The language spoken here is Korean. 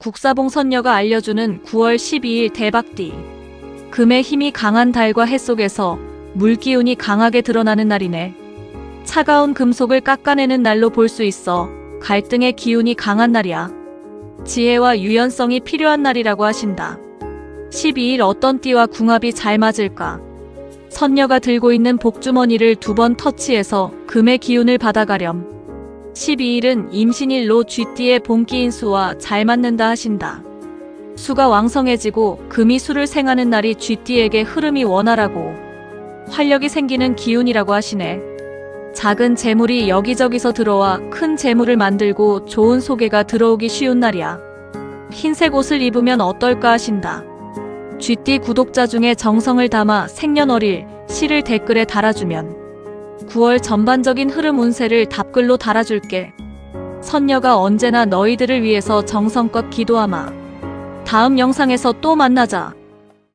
국사봉 선녀가 알려주는 9월 12일 대박띠. 금의 힘이 강한 달과 해 속에서 물기운이 강하게 드러나는 날이네. 차가운 금속을 깎아내는 날로 볼 수 있어 갈등의 기운이 강한 날이야. 지혜와 유연성이 필요한 날이라고 하신다. 12일 어떤 띠와 궁합이 잘 맞을까? 선녀가 들고 있는 복주머니를 두 번 터치해서 금의 기운을 받아가렴. 12일은 임신일로 쥐띠의 봄기인 수와 잘 맞는다 하신다. 수가 왕성해지고 금이 수를 생하는 날이 쥐띠에게 흐름이 원활하고 활력이 생기는 기운이라고 하시네. 작은 재물이 여기저기서 들어와 큰 재물을 만들고 좋은 소개가 들어오기 쉬운 날이야. 흰색 옷을 입으면 어떨까 하신다. 쥐띠 구독자 중에 정성을 담아 생년월일, 시를 댓글에 달아주면 9월 전반적인 흐름 운세를 답글로 달아줄게. 선녀가 언제나 너희들을 위해서 정성껏 기도하마. 다음 영상에서 또 만나자.